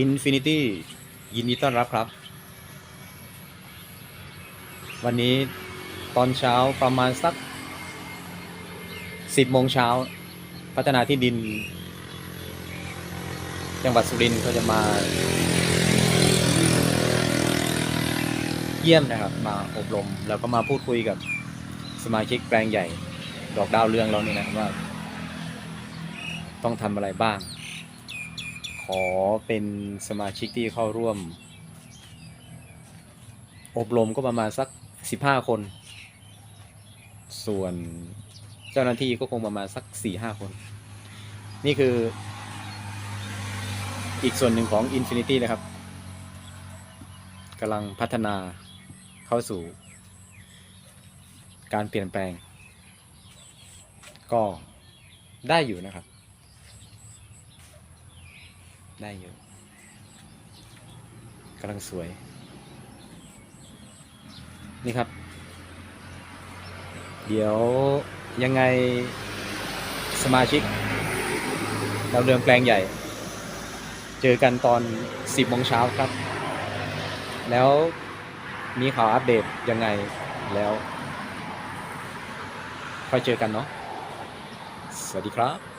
Infinity ยินดีต้อนรับครับ วันนี้ตอนเช้าประมาณสัก10โมงเช้า พัฒนาที่ดิน จังหวัดสุรินทร์เขาจะมา เยี่ยมนะครับ มาอบรม แล้วก็มาพูดคุยกับสมาชิกแปลงใหญ่ ดอกดาวเรืองเรานี่นะครับว่า ต้องทำอะไรบ้าง อเป็นสมาชิกที่เข้าร่วม อบรมก็ประมาณสัก15คน ส่วนเจ้าหน้าที่ก็คงประมาณสัก4-5คน นี่คือ อีกส่วนหนึ่งของ Infinity นะครับกำลังพัฒนาเข้าสู่ การเปลี่ยนแปลง ก็ได้อยู่นะครับ ได้อยู่กำลังสวย นี่ครับ เดี๋ยวยังไงสมาชิกเราวเรืองแปลงใหญ่ เจอกันตอน 10โมงเช้าครับ แล้วมีข่าวอัปเดตยังไงแล้วค่อยเจอกันเนาะสวัสดีครับ